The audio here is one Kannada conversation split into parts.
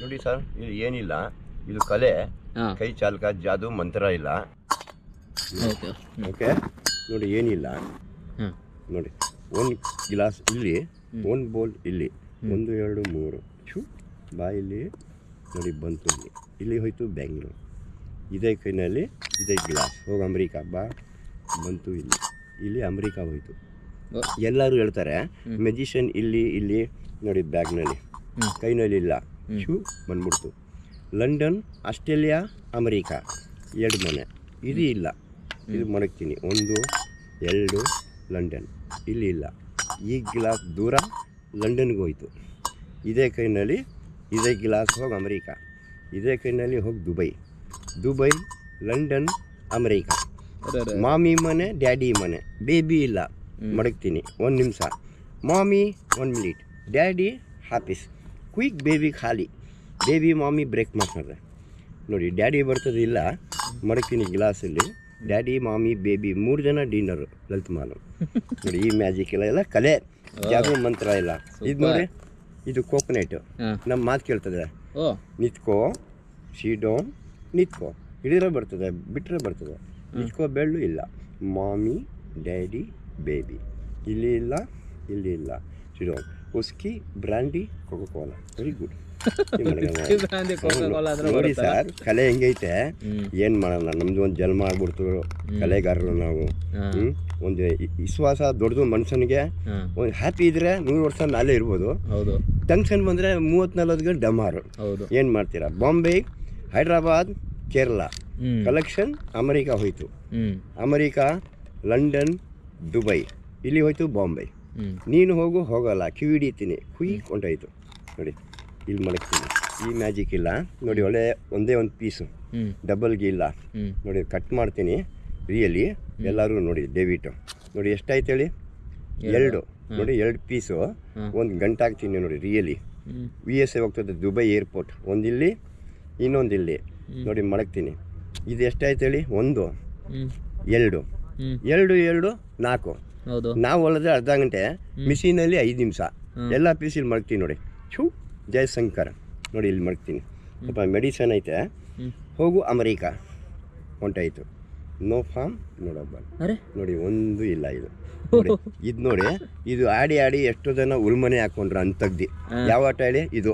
ನೋಡಿ ಸರ್ ಇದು ಏನಿಲ್ಲ ಇದು ಕಲೆ. ಕೈ ಚಾಲಕ ಜಾದು ಮಂತ್ರ ಇಲ್ಲ. ಓಕೆ. ನೋಡಿ ಏನಿಲ್ಲ. ನೋಡಿ ಒಂದು ಗ್ಲಾಸ್ ಇಲ್ಲಿ ಒಂದು ಬೋಲ್ ಇಲ್ಲಿ ಒಂದು ಎರಡು ಮೂರು. ಶು ಬಾ ಇಲ್ಲಿ ನೋಡಿ ಬಂತು ಇಲ್ಲಿ. ಇಲ್ಲಿ ಹೋಯ್ತು ಬೆಂಗ್ಳೂರು. ಇದೇ ಕೈನಲ್ಲಿ ಇದೇ ಗ್ಲಾಸ್. ಹೋಗಿ ಅಮೆರಿಕಾ ಬಾ. ಬಂತು ಇಲ್ಲಿ. ಇಲ್ಲಿ ಅಮ್ರಿಕಾ ಹೋಯ್ತು. ಎಲ್ಲರೂ ಹೇಳ್ತಾರೆ ಮೆಜಿಷಿಯನ್ ಇಲ್ಲಿ ಇಲ್ಲಿ ನೋಡಿ ಬ್ಯಾಗ್ನಲ್ಲಿ. ಕೈನಲ್ಲಿ ಇಲ್ಲ. ಶೂ ಬಂದ್ಬಿಡ್ತು. London Australia America. ಎರಡು ಮನೆ. ಇದು ಇಲ್ಲ. ಇದು ಮಡಗ್ತೀನಿ. ಒಂದು ಎರಡು ಲಂಡನ್. ಇಲ್ಲಿ ಇಲ್ಲ. ಈ ಗ್ಲಾಸ್ ದೂರ ಲಂಡನ್ಗೆ ಹೋಯ್ತು. ಇದೇ ಕೈನಲ್ಲಿ ಇದೇ ಗ್ಲಾಸ್ ಹೋಗಿ ಅಮೆರಿಕಾ. ಇದೇ ಕೈನಲ್ಲಿ ಹೋಗಿ Dubai. Dubai London America. Mummy ಮನೆ ಡ್ಯಾಡಿ ಮನೆ. ಬೇಬಿ ಇಲ್ಲ. ಮಡಗ್ತೀನಿ. ಒಂದು ನಿಮಿಷ. Mummy one minute. Daddy office. Quick baby ಖಾಲಿ. ಬೇಬಿ ಮಾಮಿ ಬ್ರೇಕ್ ಮಾಡ್ತಾರೆ. ನೋಡಿ ಡ್ಯಾಡಿ ಬರ್ತದಿಲ್ಲ ಇಲ್ಲ ಮಡಗ್ತೀನಿ ಗ್ಲಾಸಲ್ಲಿ ಡ್ಯಾಡಿ ಮಾಮಿ ಬೇಬಿ ಮೂರು ಜನ ಡಿನ್ನರು ಲಲಿತ್ ಮಾನು ನೋಡಿ ಈ ಮ್ಯಾಜಿಕ್ ಎಲ್ಲ ಎಲ್ಲ ಕಲೆ. ಜಾಗೋ ಮಂತ್ರ ಇಲ್ಲ ಇದು ನೋಡಿ ಇದು ಕೋಕೋನೆಟ್ ನಮ್ಮ ಮಾತು ಕೇಳ್ತದೆ. ನಿತ್ಕೋ ಶೀಡೋ ನಿತ್ಕೋ ನಿಂತ್ಕೋ. ಹಿಡಿದ್ರೆ ಬರ್ತದೆ ಬಿಟ್ಟರೆ ಬರ್ತದೆ. ನಿತ್ಕೋ ಬೆಳ್ಳು ಇಲ್ಲ. ಮಾಮಿ ಡ್ಯಾಡಿ ಬೇಬಿ ಇಲ್ಲಿ ಇಲ್ಲ ಇಲ್ಲಿ ಇಲ್ಲ. ಶೀಡೋನ್ whisky brandy Coca Cola very good ನೋಡಿ ಸರ್ ಕಲೆ ಹೆಂಗೈತೆ? ಏನ್ ಮಾಡೋಣ? ನಮ್ದು ಒಂದು ಜನ್ಮ ಆಗ್ಬಿಡ್ತು ಕಲೆಗಾರರು ನಾವು. ಹ್ಮ್? ಒಂದು ವಿಶ್ವಾಸ ದೊಡ್ಡದು ಮನುಷ್ಯನಿಗೆ. ಒಂದು ಹ್ಯಾಪಿ ಇದ್ರೆ ನೂರು ವರ್ಷ ನಾಳೆ ಇರ್ಬೋದು. ಟೆನ್ಷನ್ ಬಂದರೆ ಮೂವತ್ತು ನಲ್ವತ್ತು ಗಂಟೆ ಡಮಾರು ಏನ್ ಮಾಡ್ತೀರಾ? ಬಾಂಬೆ ಹೈದ್ರಾಬಾದ್ ಕೇರಳ ಕಲೆಕ್ಷನ್ ಅಮೆರಿಕ ಹೋಯ್ತು. ಅಮೆರಿಕ ಲಂಡನ್ ದುಬೈ ಇಲ್ಲಿ ಹೋಯ್ತು ಬಾಂಬೆ ನೀನು ಹೋಗು ಹೋಗಲ್ಲ. ಕಿವಿ ಹಿಡಿತೀನಿ ಕುಯ್ಕೊಂಡೋಯ್ತು ನೋಡಿ ಇಲ್ಲಿ ಮಡಗ್ತೀನಿ. ಈ ಮ್ಯಾಜಿಕ್ ಇಲ್ಲ. ನೋಡಿ ಒಳ್ಳೆ ಒಂದೇ ಒಂದು ಪೀಸು. ಡಬಲ್ಗೆ ಇಲ್ಲ. ನೋಡಿ ಕಟ್ ಮಾಡ್ತೀನಿ. ರಿಯಲಿ ಎಲ್ಲರೂ ನೋಡಿ ಡೆಬಿಟು ನೋಡಿ ಎಷ್ಟಾಯ್ತು ಹೇಳಿ? ಎರಡು. ನೋಡಿ ಎರಡು ಪೀಸು. ಒಂದು ಗಂಟೆ ಹಾಕ್ತೀನಿ ನೋಡಿ ರಿಯಲಿ ವಿ ಎಸ್ ಎ ಹೋಗ್ತದೆ ದುಬೈ ಏರ್ಪೋರ್ಟ್. ಒಂದಿಲ್ಲಿ ಇನ್ನೊಂದು ಇಲ್ಲಿ. ನೋಡಿ ಮಡಗ್ತೀನಿ. ಇದು ಎಷ್ಟಾಯ್ತು ಹೇಳಿ? ಒಂದು. ಎರಡು. ಎರಡು ಎರಡು ನಾಲ್ಕು. ನಾವು ಹೊಲದ್ರೆ ಅರ್ಧ ಗಂಟೆ ಮಿಷಿನಲ್ಲಿ ಐದು ನಿಮಿಷ. ಎಲ್ಲ ಪೀಸ್ ಇಲ್ಲಿ ಮಡಗ್ತೀನಿ ನೋಡಿ. ಛೂ ಜಯಶಂಕರ್ ನೋಡಿ ಇಲ್ಲಿ ಮಡಗ್ತೀನಿ ಸ್ವಲ್ಪ ಮೆಡಿಸನ್ ಐತೆ. ಹೋಗು ಅಮೆರಿಕಾ. ಹೊಂಟಾಯ್ತು. ನೋ ಫಾರ್ಮ್ ನೋಡಬ್ಬ ನೋಡಿ ಒಂದು ಇಲ್ಲ ಇದು. ನೋಡಿ ಇದು ನೋಡಿ ಇದು ಆಡಿ ಆಡಿ ಎಷ್ಟೋ ಜನ ಉಳ್ಮನೆ ಹಾಕೊಂಡ್ರು ಅಂತಗ್ದಿ. ಯಾವ ಆಟ ಹೇಳಿ? ಇದು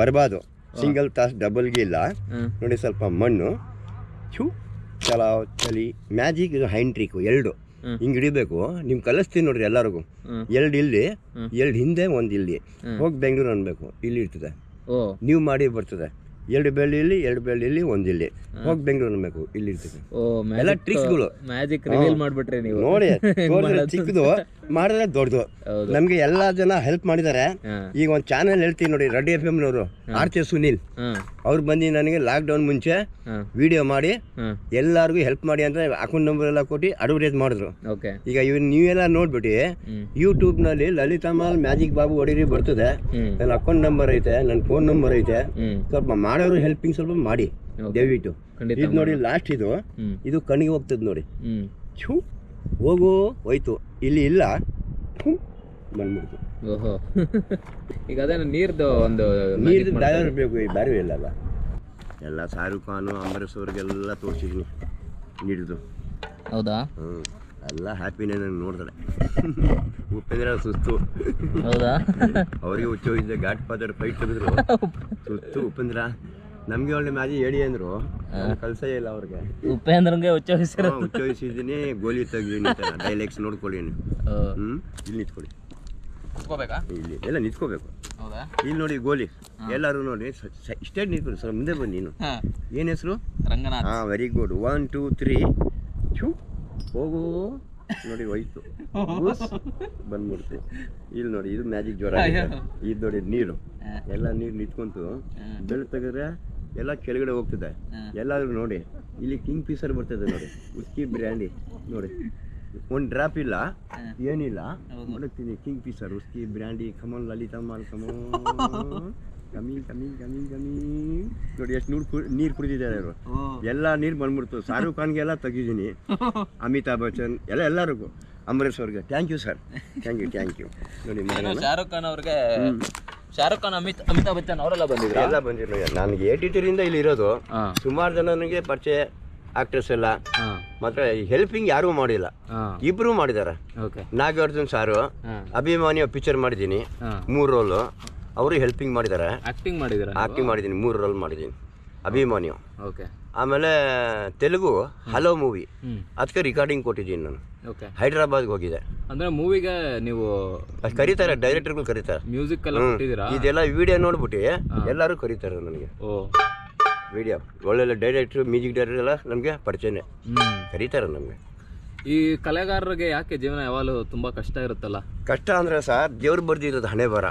ಬರಬಾರ್ದು ಸಿಂಗಲ್ ತಾಸ್ ಡಬಲ್ಗೆ ಇಲ್ಲ. ನೋಡಿ ಸ್ವಲ್ಪ ಮಣ್ಣು. ಛೂ ಚಲಾವ್ ಚಲಿ ಮ್ಯಾಜಿಕ್ ಇದು ಹೈನ್ ಟ್ರಿಕ್ ಎರಡು. ಹಿಂಗೆ ಹಿಡಿಬೇಕು. ನಿಮ್ ಕಲಿಸ್ತೀನಿ ನೋಡ್ರಿ ಎಲ್ಲರಿಗೂ. ಎರಡ್ ಇಲ್ಲಿ. ಎರಡು ಹಿಂದೆ ಒಂದ್ ಇಲ್ಲಿ. ಹೋಗಿ ಬೆಂಗಳೂರು ಅನ್ಬೇಕು. ಇಲ್ಲಿ ಇರ್ತದೆ. ನೀವು ಮಾಡಿ ಬರ್ತದೆ. ಎರಡು ಬೆಳ್ಳಿ ಇಲ್ಲಿ ಎರಡು ಬೆಳ್ಳಿ ಇಲ್ಲಿ ಒಂದು ಇಲ್ಲಿ. ಹೋಗಿ ಬೆಂಗಳೂರು ಅನ್ಬೇಕು. ಇಲ್ಲಿ ಇರ್ತದೆ. ಎಲ್ಲ ಟ್ರಿಕ್ಸ್ಗಳು ಮ್ಯಾಜಿಕ್ ರಿವೀಲ್ ಮಾಡ್ಬಿಟ್ರಿ ನೀವು. ನೋಡಿ ಚಿಕ್ಕದು. ಮಾಡಿದ್ರೆ ದೊಡ್ಡದು. ನಮ್ಗೆ ಎಲ್ಲಾ ಜನ ಹೆಲ್ಪ್ ಮಾಡಿದ್ದಾರೆ. ಈಗ ಒಂದು ಚಾನೆಲ್ ಹೇಳ್ತೀನಿ ನೋಡಿ ರೆಡ್ಡಿ ಎಫ್ ಎಮ್ನವರು ಆರ್ಚೆ ಸುನಿಲ್. ಸುನೀಲ್ ಅವ್ರು ಬಂದು ನನಗೆ ಲಾಕ್ಡೌನ್ ಮುಂಚೆ ವಿಡಿಯೋ ಮಾಡಿ ಎಲ್ಲಾರ್ಗೂ ಹೆಲ್ಪ್ ಮಾಡಿ ಅಂತ ಅಕೌಂಟ್ ನಂಬರ್ ಎಲ್ಲ ಕೊಟ್ಟು ಅಡ್ವರ್ಟೈಸ್ ಮಾಡಿದ್ರು. ಈಗ ಇವ್ ನೀವೆಲ್ಲ ನೋಡ್ಬಿಟ್ಟು ನಲ್ಲಿ ಲಲಿತಾ ಮಾಲ್ ಮ್ಯಾಜಿಕ್ ಬಾಬು ಹೊಡೀರಿ ಬರ್ತದೆ. ನನ್ನ ಅಕೌಂಟ್ ನಂಬರ್ ಐತೆ ನನ್ನ ಫೋನ್ ನಂಬರ್ ಐತೆ. ಸ್ವಲ್ಪ ಮಾಡೋರು ಹೆಲ್ಪಿಂಗ್ ಸ್ವಲ್ಪ ಮಾಡಿ. ದಯವಿಟ್ಟು. ಇದು ನೋಡಿ ಲಾಸ್ಟ್ ಇದು. ಇದು ಕಣ್ಣಿಗೆ ಹೋಗ್ತದೆ ನೋಡಿ. ಹೋಗು ಹೋಯ್ತು. ಇಲ್ಲಿ ಇಲ್ಲ. ಬಂದ್ಬಿಡ್ತು ಓಹೋ. ಈಗ ಅದೇನು ನೀರ್ದು ಒಂದು ನೀರು ಡೈವರ್ ಬೇಕು ಈ ಬ್ಯಾರಿ ಇಲ್ಲಲ್ಲ ಎಲ್ಲ ಶಾರುಖ್ ಖಾನು ಅಂಬರೀಶ್ ಅವ್ರಿಗೆಲ್ಲ ತೋರಿಸಿದ್ದೀನಿ ನೀಡಿದ್ದು ಹೌದಾ? ಹ್ಞೂ ಎಲ್ಲ ಹ್ಯಾಪಿನೇ ನಂಗೆ ನೋಡಿದ್ರೆ ಉಪೇಂದ್ರ ಸುಸ್ತು. ಹೌದಾ? ಅವರಿಗೆ ಹುಚ್ಚು ಘಾಟ್ ಫಾದರ್ ಫೈಟ್ ತೆಗೆದ್ರು ಸುಸ್ತು ಉಪೇಂದ್ರ ನಮಗೆ ಒಳ್ಳೆ ಮ್ಯಾಜಿ ಹೇಳಿ ಅಂದ್ರು. ಕಲ್ಸೇ ಇಲ್ಲ ಅವ್ರಿಗೆ. ಉಪೇಂದ್ರಂಗೆ ಹುಚ್ಚು ಹೋಗಿಸಿದ್ದೀನಿ ಗೋಲಿ ತೆಗ್ದೀನಿ ಡೈಲೆಕ್ಸ್ ನೋಡ್ಕೊಳ್ಳಿ ನೀವು ಹ್ಞೂ ಇಲ್ಲಿ ನಿಂತ್ಕೊಳ್ಳಿ. ಕುತ್ಕೋಬೇಕಾ ಇಲ್ಲಿ ಎಲ್ಲ ನಿಂತ್ಕೋಬೇಕು. ಹೌದಾ? ಇಲ್ಲಿ ನೋಡಿ ಗೋಲಿ. ಎಲ್ಲರೂ ನೋಡಿ ಇಷ್ಟೇ ನಿಂತ್ಕೊಳ್ಳಿ. ಸರ್ ಮುಂದೆ ಬನ್ನಿ ನೀನು. ಏನ್ ಏನು ಹೆಸರು? ರಂಗನಾಥ್. ಹಾ very good one two three ಹೋಗು. ನೋಡಿ ಹೋಯ್ತು. ಬಂದ್ಬಿಡ್ತು. ಇಲ್ಲಿ ನೋಡಿ ಇದು ಮ್ಯಾಜಿಕ್ ಜ್ವರ ಇದು ನೋಡಿ ನೀರು. ಎಲ್ಲ ನೀರು ನಿಂತ್ಕೊಂತು. ಬೆಳ್ ತೆಗೆದ್ರೆ ಎಲ್ಲ ಕೆಳಗಡೆ ಹೋಗ್ತದೆ. ಎಲ್ಲಾದ್ರೂ ನೋಡಿ ಇಲ್ಲಿ ಕಿಂಗ್ ಪೀಸರ್ ಬರ್ತದೆ ನೋಡಿ. ಉಸ್ಕಿ ಬ್ರ್ಯಾಂಡಿ ನೋಡಿ. ಒಂದು ಡ್ರಾಪ್ ಇಲ್ಲ ಏನಿಲ್ಲ. ನೋಡ್ತೀನಿ Kingfisher whisky brandy Kamal Lalitha mall come on ಕಮ್ಮಿ ಕಮ್ಮಿ ಕಮ್ಮಿ ಕಮ್ಮಿ ನೋಡಿ ಎಷ್ಟು ನೀರು ನೀರು ಕುಡಿದಿದ್ದಾರೆ ಅವರು ಎಲ್ಲ ನೀರು ಬಂದ್ಬಿಡ್ತು. ಶಾರುಖ್ ಖಾನ್ಗೆಲ್ಲ ತೆಗಿದ್ದೀನಿ. ಅಮಿತಾಬ್ ಬಚ್ಚನ್ ಎಲ್ಲ ಎಲ್ಲರಿಗೂ. ಅಂಬರೀಶ್ ಅವ್ರಿಗೆ. Thank you sir thank you thank you ನೋಡಿ ಶಾರುಖ್ ಖಾನ್ ಅವ್ರಿಗೆ ಶಾರುಖ್ ಖಾನ್ ಅಮಿತ್ ಅಮಿತಾಬ್ ಬಚ್ಚನ್ ಅವರೆಲ್ಲ ಬಂದಿದ್ರು? ಎಲ್ಲ ಬಂದಿರೋ ನನಗೆ ಏಟಿ ತ್ರೀಯಿಂದ ಇಲ್ಲಿ ಇರೋದು ಸುಮಾರು ಜನ ನನಗೆ ಪರಿಚಯ ಆಕ್ಟ್ರೆಸ್ ಎಲ್ಲ ಮಾತ್ರ ಹೆಲ್ಪಿಂಗ್ ಯಾರೂ ಮಾಡಿಲ್ಲ. ಇಬ್ರು ಮಾಡಿದಾರೆ. ನಾಗಾರ್ಜುನ್ ಸಾರು ಅಭಿಮಾನಿಯ ಪಿಕ್ಚರ್ ಮಾಡಿದ್ದೀನಿ. ಮೂರು ರೋಲು ಅವರು ಹೆಲ್ಪಿಂಗ್ ಮಾಡಿದ್ದಾರೆ ಆಕ್ಟಿಂಗ್ ಮಾಡಿದ್ದಾರೆ ಆಕ್ಟಿಂಗ್ ಮಾಡಿದ್ದೀನಿ ಮೂರು ರೋಲ್ ಮಾಡಿದ್ದೀನಿ. ಅಭಿಮಾನಿಯು. ಓಕೆ ಆಮೇಲೆ ತೆಲುಗು ಹಲೋ ಮೂವಿ ಅದಕ್ಕೆ ರಿಕಾರ್ಡಿಂಗ್ ಕೊಟ್ಟಿದ್ದೀನಿ ನಾನು. ಓಕೆ ಹೈದ್ರಾಬಾದ್ಗೆ ಹೋಗಿದೆ. ಅಂದ್ರೆ ಮೂವಿಗೆ ನೀವು ಅದ್ ಕರೀತಾರೆ ಡೈರೆಕ್ಟರ್ಗಳು ಕರೀತಾರೆ. ಮ್ಯೂಸಿಕ್ ಎಲ್ಲ. ಕೊಟ್ಟಿದ್ದೀರಾ? ಇದೆಲ್ಲ ವಿಡಿಯೋ ನೋಡ್ಬಿಟ್ಟು ಎಲ್ಲರೂ ಕರೀತಾರೆ ನನಗೆ. ಓ. ವಿಡಿಯೋ ಒಳ್ಳೊಳ್ಳೆ ಡೈರೆಕ್ಟ್ರು ಮ್ಯೂಸಿಕ್ ಡೈರೆಕ್ಟರ್ ಎಲ್ಲ ನಮಗೆ ಪರಿಚಯನೇ. ಕರೀತಾರೆ ನಮಗೆ ಈ ಕಲೆಗಾರರಿಗೆ ಯಾಕೆ ಜೀವನ ಯಾವಾಗಲೂ ತುಂಬಾ ಕಷ್ಟ ಇರುತ್ತಲ್ಲ? ಕಷ್ಟ ಅಂದ್ರೆ ಸರ್ ದೇವ್ರು ಬರ್ದಿರೋದು ಹಣೆ ಬರ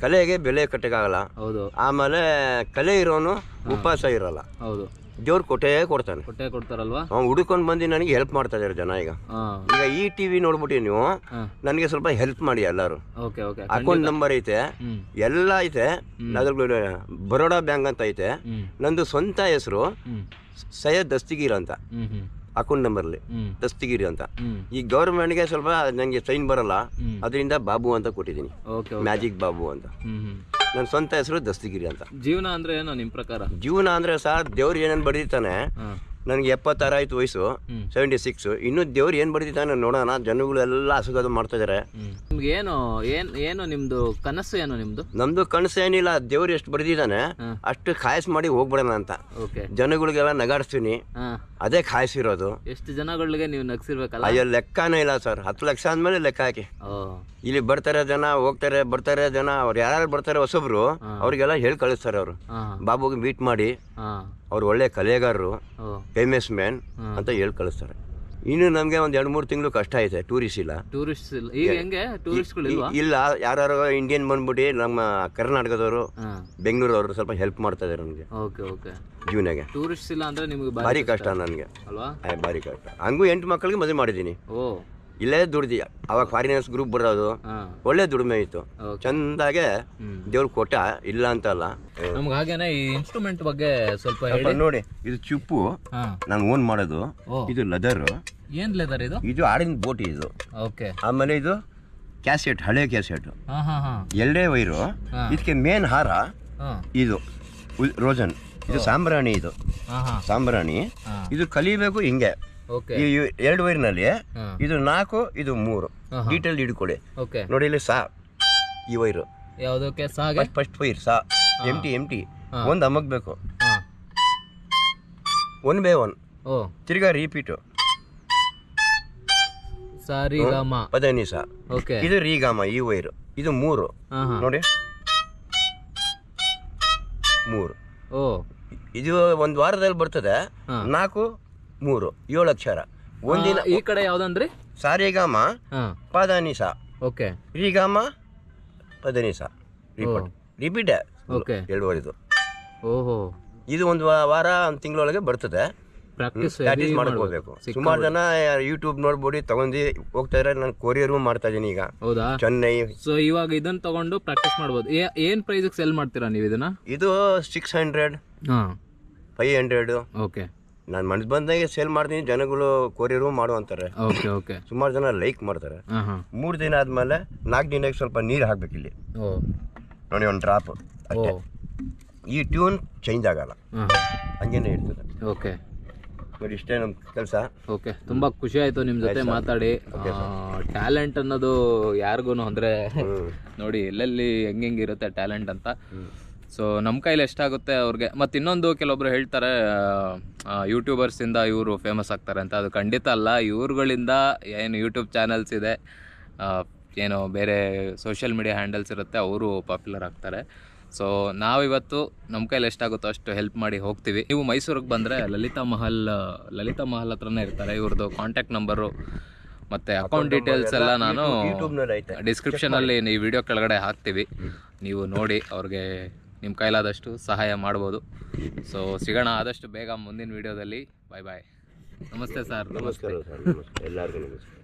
ಕಲೆಗೆ ಬೆಲೆ ಕಟ್ಟಕ್ಕಾಗಲ್ಲ. ಹೌದು. ಆಮೇಲೆ ಕಲೆ ಇರೋನು ಉಪವಾಸ ಇರಲ್ಲ. ಹೌದು. ದೇವ್ರು ಕೊಟ್ಟೇ ಕೊಡ್ತಾನೆ. ಕೊಟ್ಟೆ ಕೊಡ್ತಾರಲ್ವಾ? ಅವ್ನು ಹುಡುಕೊಂಡು ಬಂದು ನನಗೆ ಹೆಲ್ಪ್ ಮಾಡ್ತಾ ಇದ್ದಾರೆ ಜನ ಈಗ. ಈಗ ಈ ಟಿವಿ ನೋಡ್ಬಿಟ್ಟು ನೀವು ನನಗೆ ಸ್ವಲ್ಪ ಹೆಲ್ಪ್ ಮಾಡಿ ಎಲ್ಲರೂ. ಅಕೌಂಟ್ ನಂಬರ್ ಐತೆ. ಎಲ್ಲ ಐತೆ. ಬರೋಡಾ ಬ್ಯಾಂಕ್ ಅಂತ ಐತೆ. ನಂದು ಸ್ವಂತ ಹೆಸರು ಸಯದ್ ದಸ್ತಿಗೀರ್ ಅಂತ. ಅಕೌಂಟ್ ನಂಬರ್ಲಿ. ದಸ್ತಿಗಿರಿ ಅಂತ. ಈ ಗೌರ್ಮೆಂಟ್ಗೆ ಸ್ವಲ್ಪ ನನಗೆ ಸೈನ್ ಬರಲ್ಲ. ಅದರಿಂದ ಬಾಬು ಅಂತ ಕೊಟ್ಟಿದ್ದೀನಿ. ಮ್ಯಾಜಿಕ್ ಬಾಬು ಅಂತ. ನನ್ನ ಸ್ವಂತ ಹೆಸರು ದಸ್ತಿಗಿರಿ ಅಂತ. ಜೀವನ ಅಂದ್ರೆ ಏನು ನಿಮ್ಮ ಪ್ರಕಾರ? ಜೀವನ ಅಂದ್ರೆ ಸರ್ ದೇವ್ರು ಏನೇನು ಬಡಿತಾನೆ ನನಗೆ ಎಪ್ಪತ್ತಾರು ಆಯ್ತು ವಯಸ್ಸು. ಸೆವೆಂಟಿ ಸಿಕ್ಸ್ ಇನ್ನು ದೇವ್ರು ಏನು ಬರ್ತಿದ್ದಾನೆ ನೋಡೋಣ ಜನಗಳೆಲ್ಲ ಹಸುಗದು ಮಾಡ್ತಾ ಇದಾರೆ. ನಿಮ್ಗೆ ಏನು ಏನ್ ಏನು ನಿಮ್ದು ಕನಸು ಏನು ನಿಮ್ದು? ನಮ್ದು ಕನಸು ಏನಿಲ್ಲ ದೇವ್ರು ಎಷ್ಟು ಬರ್ದಿದ್ದಾನೆ. ಅಷ್ಟು ಕಾಯಸ್ ಮಾಡಿ ಹೋಗ್ಬಿಡೋಣ ಅಂತ. ಓಕೆ. ಜನಗಳಿಗೆಲ್ಲ ನಗಾಡಿಸ್ತೀನಿ. ಅದೇ ಕಾಯಿಸಿರೋದು ಎಷ್ಟು ಜನಗಳಿಗೆ ನೀವು ನಗ್ಸಿರ್ಬೇಕಲ್ಲ? ಅಯ್ಯೋ ಲೆಕ್ಕನೇ ಇಲ್ಲ ಸರ್. ಹತ್ತು ಲಕ್ಷ ಆದ್ಮೇಲೆ ಲೆಕ್ಕ ಹಾಕಿ. ಇಲ್ಲಿ ಬರ್ತಾರೆ ಜನ ಹೋಗ್ತಾರೆ ಬರ್ತಾರೆ ಜನ ಅವ್ರು ಯಾರು ಬರ್ತಾರೆ ಹೊಸಬ್ರು ಅವ್ರಿಗೆಲ್ಲ ಹೇಳಿ ಕಳಿಸ್ತಾರೆ ಅವರು. ಬಾಬುಗೆ ಮೀಟ್ ಮಾಡಿ ಅವ್ರು ಒಳ್ಳೆ ಕಲೆಗಾರರು ಫೇಮಸ್ ಮ್ಯಾನ್ ಅಂತ ಹೇಳಿ ಕಳಿಸ್ತಾರೆ. ಇನ್ನು ನಮಗೆ ಒಂದು ಎರಡು ಮೂರು ತಿಂಗಳು ಕಷ್ಟ ಐತೆ ಟೂರಿಸ್ಟ್ ಇಲ್ಲ. ಟೂರಿಸ್ಟ್ ಇಲ್ವಾ? ಇಲ್ಲ ಯಾರು ಇಂಡಿಯನ್ ಬಂದ್ಬಿಟ್ಟು ನಮ್ಮ ಕರ್ನಾಟಕದವರು ಬೆಂಗಳೂರವರು ಸ್ವಲ್ಪ ಹೆಲ್ಪ್ ಮಾಡ್ತಾ ಇದಾರೆ ನನಗೆ ಜೀವನಾಗೆ ಟೂರಿಸ್ಟ್ ಇಲ್ಲ ಅಂದ್ರೆ ನಿಮ್ಗೆ ಬಾರಿ ಭಾರಿ ಕಷ್ಟ ನನಗೆ. ಅಲ್ವಾ? ಭಾರಿ ಕಷ್ಟ. ಹಂಗೂ ಎಂಟು ಮಕ್ಕಳಿಗೆ ಮದುವೆ ಮಾಡಿದ್ದೀನಿ. ಓ. ಇಲ್ಲೇ ದುಡ್ದು ಅವಾಗ ಫಾರಿನರ್ಸ್ ಗ್ರೂಪ್ ಬರೋದು ಒಳ್ಳೆ ದುಡಿಮೆ ಇತ್ತು. ಚಂದಾಗೆ ದೇವ್ರ ಕೊಟ್ಟ ಇಲ್ಲ ಅಂತಲ್ಲ. ನಮ್ಗೆ ಹಾಗೇನೆ ಈ ಇನ್ಸ್ಟ್ರೂಮೆಂಟ್ ಬಗ್ಗೆ ಸ್ವಲ್ಪ ನೋಡಿ ಇದು ಚಿಪ್ಪು. ನಾನು ಓನ್ ಮಾಡೋದು. ಇದು ಲೆದರ್ ಏನ್ ಲೆದರ್ ಇದು? ಇದು ಆಡಿನ ಬೋಟ್ ಇದು. ಓಕೆ ಆಮೇಲೆ ಇದು ಕ್ಯಾಸೆಟ್ ಹಳೆ ಕ್ಯಾಸೆಟ್ ಎರಡೇ ವೈರು. ಇದಕ್ಕೆ ಮೇನ್ ಹಾರ ಇದು. ರೋಜನ್ ಇದು ಸಾಂಬ್ರಾಣಿ ಇದು. ಸಾಂಬ್ರಾಣಿ. ಇದು ಕಲಿಬೇಕು ಹಿಂಗೆ. ಈ ಎರಡು ವೈರ್ನಲ್ಲಿ ಇದು ನಾಲ್ಕು ಇದು ಮೂರು. ಡೀಟೇಲ್ ಹಿಡ್ಕೊಳ್ಳಿ. ಓಕೆ ನೋಡಿ ಇಲ್ಲಿ ಸಾ ಈ ವೈರು. ಯಾವ್ದಕ್ಕೆ ಫಸ್ಟ್ ವೈರ್ ಸಾ. ಎಂ ಟಿ ಎಂ ಟಿ ಒಂದು ಅಮಗ್ಬೇಕು ಬೇಕು. ಒನ್ ಬೈ ಒನ್ ತಿರ್ಗಾ ರಿಪೀಟು ಪದನಿ ಸಾ. ಓಕೆ ಇದು ರೀಗಾಮ ಈ ವೈರು. ಇದು ಮೂರು. ನೋಡಿ. ಮೂರು. ಓ. ಇದು ಒಂದು ವಾರದಲ್ಲಿ ಬರ್ತದೆ. ನಾಲ್ಕು ಮೂರು ಏಳು ಅಕ್ಷರ. ಒಂದಿನ ಈ ಕಡೆ ಯಾವ್ದಂದ್ರಿ? ಸಾರಿಗಾಮ ಪದನಿಸ. ಓಕೆ. ರೀಗಾಮ ಪದನಿಸ. Repeat repeat okay. ಎರಡುವರೆದು. ಓಹೋ. ಇದು ಒಂದು ವಾರ ಒಂದು ತಿಂಗಳೊಳಗೆ ಬರ್ತದೆ. ಪ್ರಾಕ್ಟೀಸ್ ಮಾಡ್ಕೋಬೇಕು. ಸುಮಾರು ಜನ ಯೂಟ್ಯೂಬ್ ನೋಡ್ಬೋದು ತಗೊಂಡಿ ಹೋಗ್ತಾ ಇದ್ರೆ ನಾನು ಕೊರಿಯರು ಮಾಡ್ತಾ ಇದೀನಿ ಈಗ. ಹೌದಾ? ಚೆನ್ನೈ. ಸೊ ಇವಾಗ ಇದನ್ನ ತಗೊಂಡು ಪ್ರಾಕ್ಟೀಸ್ ಮಾಡ್ಬೋದು. ಏನ್ ಪ್ರೈಸ್ ಸೆಲ್ ಮಾಡ್ತೀರಾ ನೀವು ಇದನ್ನ? ಇದು ಸಿಕ್ಸ್ ಹಂಡ್ರೆಡ್ ಹಾ. Five hundred okay. ನಾನು ಮನಸ್ಸು ಬಂದಾಗೆ ಸೇಲ್ ಮಾಡ್ತೀನಿ ಜನಗಳು ಕೊರಿಯರು ಮಾಡು ಅಂತಾರೆ. ಓಕೆ ಓಕೆ ಸುಮಾರು ಜನ ಲೈಕ್ ಮಾಡ್ತಾರೆ. ಮೂರು ದಿನ ಆದಮೇಲೆ ನಾಲ್ಕು ದಿನಕ್ಕೆ ಸ್ವಲ್ಪ ನೀರು ಹಾಕ್ಬೇಕು ಇಲ್ಲಿ. ಓ. ನೋಡಿ ಒಂದು ಡ್ರಾಪ್ ಅಷ್ಟೇ. ಈ ಟ್ಯೂನ್ ಚೇಂಜ್ ಆಗಲ್ಲ. ಹಂಗೇನೆ ಇರ್ತದೆ. ಓಕೆ ನೋಡಿ ಇಷ್ಟೇ ನಮ್ಮ ಕೆಲಸ. ಓಕೆ ತುಂಬಾ ಖುಷಿ ಆಯ್ತು ನಿಮ್ಮ ಜೊತೆ ಮಾತಾಡಿ. ಟ್ಯಾಲೆಂಟ್ ಅನ್ನೋದು ಯಾರಿಗೂ ಅಂದ್ರೆ ನೋಡಿ ಎಲ್ಲೆಲ್ಲಿ ಹೆಂಗೆಂಗಿರುತ್ತೆ ಇರುತ್ತೆ ಟ್ಯಾಲೆಂಟ್ ಅಂತ. ಸೊ ನಮ್ಮ ಕೈಲಿ ಎಷ್ಟಾಗುತ್ತೆ ಅವ್ರಿಗೆ ಮತ್ತು ಇನ್ನೊಂದು ಕೆಲವೊಬ್ರು ಹೇಳ್ತಾರೆ ಯೂಟ್ಯೂಬರ್ಸಿಂದ ಇವರು ಫೇಮಸ್ ಆಗ್ತಾರೆ ಅಂತ. ಅದು ಖಂಡಿತ ಅಲ್ಲ ಇವ್ರುಗಳಿಂದ ಏನು ಯೂಟ್ಯೂಬ್ ಚಾನಲ್ಸ್ ಇದೆ ಏನು ಬೇರೆ ಸೋಷಿಯಲ್ ಮೀಡಿಯಾ ಹ್ಯಾಂಡಲ್ಸ್ ಇರುತ್ತೆ ಅವರು ಪಾಪ್ಯುಲರ್ ಆಗ್ತಾರೆ. ಸೊ ನಾವಿವತ್ತು ನಮ್ಮ ಕೈಲಿ ಎಷ್ಟಾಗುತ್ತೋ ಅಷ್ಟು ಹೆಲ್ಪ್ ಮಾಡಿ ಹೋಗ್ತೀವಿ. ನೀವು ಮೈಸೂರಿಗೆ ಬಂದರೆ ಲಲಿತಾ ಮಹಲ್ ಲಲಿತಾ ಮಹಲ್ ಹತ್ರನೇ ಇರ್ತಾರೆ ಇವ್ರದ್ದು ಕಾಂಟ್ಯಾಕ್ಟ್ ನಂಬರು ಮತ್ತು ಅಕೌಂಟ್ ಡೀಟೇಲ್ಸ್ ಎಲ್ಲ ನಾನು ಡಿಸ್ಕ್ರಿಪ್ಷನಲ್ಲಿ ಈ ವಿಡಿಯೋ ಕೆಳಗಡೆ ಹಾಕ್ತೀವಿ. ನೀವು ನೋಡಿ ಅವ್ರಿಗೆ ನಿಮ್ಮ ಕೈಲಾದಷ್ಟು ಸಹಾಯ ಮಾಡ್ಬೋದು. ಸೊ ಸಿಗೋಣ ಆದಷ್ಟು ಬೇಗ ಮುಂದಿನ ವಿಡಿಯೋದಲ್ಲಿ ಬಾಯ್ ಬಾಯ್ ನಮಸ್ತೆ ಸರ್ ನಮಸ್ಕಾರ ಎಲ್ಲರಿಗೂ ನಮಸ್ಕಾರ